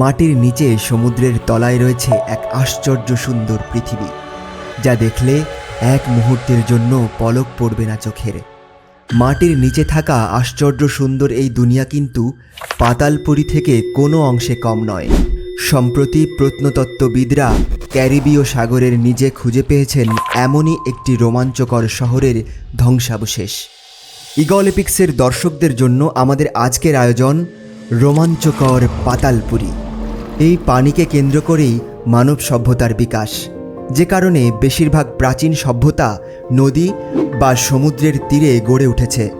মাটির নিচে সমুদ্রের তলায় রয়েছে এক আশ্চর্য সুন্দর পৃথিবী, যা দেখলে এক মুহূর্তের জন্য পলক পড়বে না চোখের। মাটির নিচে থাকা আশ্চর্য সুন্দর এই দুনিয়া কিন্তু পাতালপুরি থেকে কোনো অংশে কম নয়। সম্প্রতি প্রত্নতত্ত্ববিদরা ক্যারিবীয় সাগরের নিজে খুঁজে পেয়েছেন এমনই একটি রোমাঞ্চকর শহরের ধ্বংসাবশেষ। ইগলিপিক্সের দর্শকদের জন্য আমাদের আজকের আয়োজন রোমাঞ্চকর পাতালপুরি এই পানিকে কেন্দ্র করেই মানব সভ্যতার বিকাশ। যে কারণে বেশিরভাগ প্রাচীন সভ্যতা নদী বা সমুদ্রের তীরে গড়ে উঠেছে।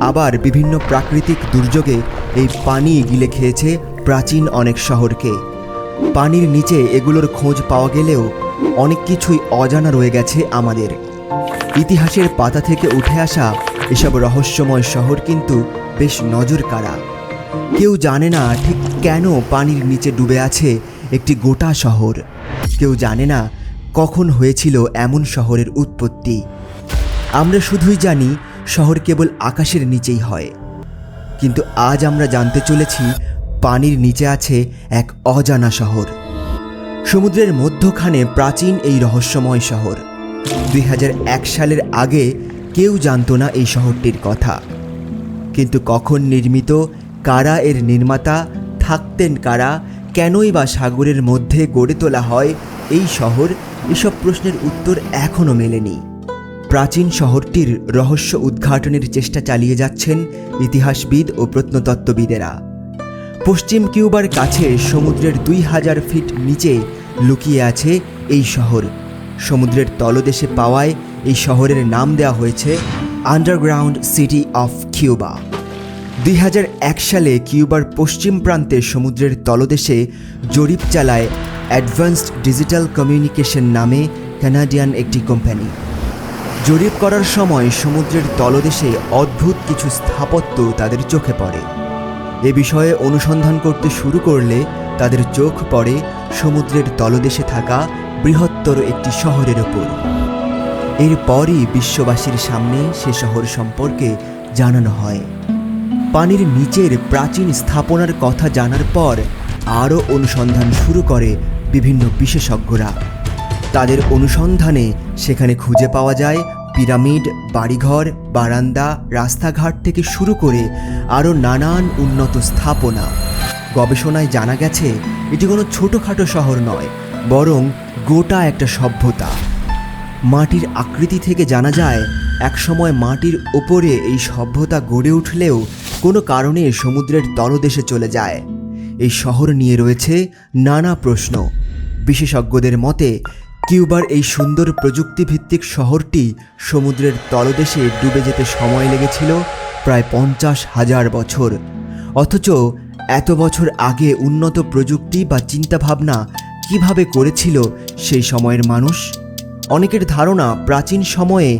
আবার বিভিন্ন প্রাকৃতিক দুর্যোগে এই পানি গিলে খেয়েছে প্রাচীন অনেক শহরকে। পানির নিচে এগুলোর খোঁজ পাওয়া গেলেও অনেক কিছুই অজানা রয়ে গেছে আমাদের। ইতিহাসের পাতা থেকে উঠে আসা এসব রহস্যময় শহর কিন্তু বেশ নজর কাড়া কেউ জানে না ঠিক কেন পানির নিচে ডুবে আছে একটি গোটা শহর? কেউ জানে না কখন হয়েছিল এমন শহরের উৎপত্তি। আমরা শুধুই জানি শহর কেবল আকাশের নিচেই হয়। কিন্তু আজ আমরা জানতে চলেছি পানির নিচে আছে এক অজানা শহর। সমুদ্রের মধ্যখানে প্রাচীন এই রহস্যময় শহর। দুই হাজার এক সালের আগে কেউ জানতো না এই শহরটির কথা। কিন্তু কখন নির্মিত, কারা এর নির্মাতা থাকতেন কারা? কেনই বা সাগরের মধ্যে গড়ে তোলা হয় এই শহর? এসব প্রশ্নের উত্তর এখনও মেলেনি। প্রাচীন শহরটির রহস্য উদ্ঘাটনের চেষ্টা চালিয়ে যাচ্ছেন ইতিহাসবিদ ও প্রত্নতত্ত্ববিদেরা। পশ্চিম কিউবার কাছে সমুদ্রের দুই হাজার ফিট নিচে লুকিয়ে আছে এই শহর। সমুদ্রের তলদেশে পাওয়ায় এই শহরের নাম দেওয়া হয়েছে আন্ডারগ্রাউন্ড সিটি অফ কিউবা। দুই হাজার এক সালে কিউবার পশ্চিম প্রান্তে সমুদ্রের তলদেশে জরিপ চালায় অ্যাডভান্সড ডিজিটাল কমিউনিকেশন নামে কানাডিয়ান একটি কোম্পানি। জরিপ করার সময় সমুদ্রের তলদেশে অদ্ভুত কিছু স্থাপত্য তাদের চোখে পড়ে। এ বিষয়ে অনুসন্ধান করতে শুরু করলে তাদের চোখ পড়ে সমুদ্রের তলদেশে থাকা বৃহত্তর একটি শহরের ওপর। এরপরই বিশ্ববাসীর সামনে সে শহর সম্পর্কে জানানো হয়। পানির নিচের প্রাচীন স্থাপনার কথা জানার পর আরও অনুসন্ধান শুরু করে বিভিন্ন বিশেষজ্ঞরা। তাদের অনুসন্ধানে সেখানে খুঁজে পাওয়া যায় পিরামিড, বাড়িঘর, বারান্দা, রাস্তাঘাট থেকে শুরু করে আরও নানান উন্নত স্থাপনা। গবেষণায় জানা গেছে, এটি কোনো ছোটোখাটো শহর নয়, বরং গোটা একটা সভ্যতা। মাটির আকৃতি থেকে জানা যায়, একসময় মাটির ওপরে এই সভ্যতা গড়ে উঠলেও কোনো কারণে সমুদ্রের তলদেশে চলে যায়। এই শহর নিয়ে রয়েছে নানা প্রশ্ন। বিশেষজ্ঞদের মতে, কিউবার এই সুন্দর প্রযুক্তিভিত্তিক শহরটি সমুদ্রের তলদেশে ডুবে যেতে সময় লেগেছিল প্রায় পঞ্চাশ হাজার বছর। অথচ এত বছর আগে উন্নত প্রযুক্তি বা চিন্তাভাবনা কীভাবে করেছিল সেই সময়ের মানুষ? অনেকের ধারণা প্রাচীন সময়ে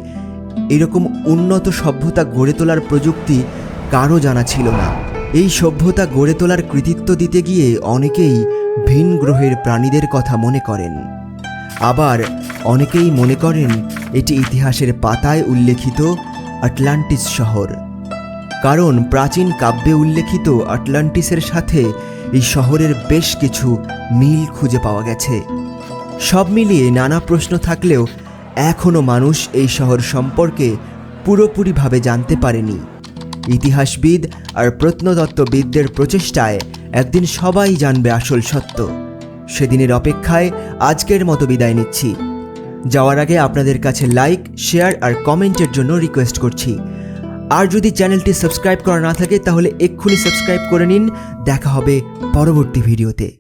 এরকম উন্নত সভ্যতা গড়ে তোলার প্রযুক্তি কারও জানা ছিল না। এই সভ্যতা গড়ে তোলার কৃতিত্ব দিতে গিয়ে অনেকেই ভিন গ্রহের প্রাণীদের কথা মনে করেন। আবার অনেকেই মনে করেন এটি ইতিহাসের পাতায় উল্লেখিত আটলান্টিস শহর। কারণ প্রাচীন কাব্যে উল্লেখিত আটলান্টিসের সাথে এই শহরের বেশ কিছু মিল খুঁজে পাওয়া গেছে। সব মিলিয়ে নানা প্রশ্ন থাকলেও এখনও মানুষ এই শহর সম্পর্কে পুরোপুরিভাবে জানতে পারেনি। ইতিহাসবিদ আর প্রত্নতত্ত্ববিদদের প্রচেষ্টায় একদিন সবাই জানবে আসল সত্য। সেদিনের অপেক্ষায় আজকের মতো বিদায় নিচ্ছি। যাওয়ার আগে আপনাদের কাছে লাইক শেয়ার আর কমেন্টের জন্য রিকোয়েস্ট করছি। আর যদি চ্যানেলটি সাবস্ক্রাইব করা না থাকে, তাহলে এক্ষুনি সাবস্ক্রাইব করে নিন। দেখা হবে পরবর্তী ভিডিওতে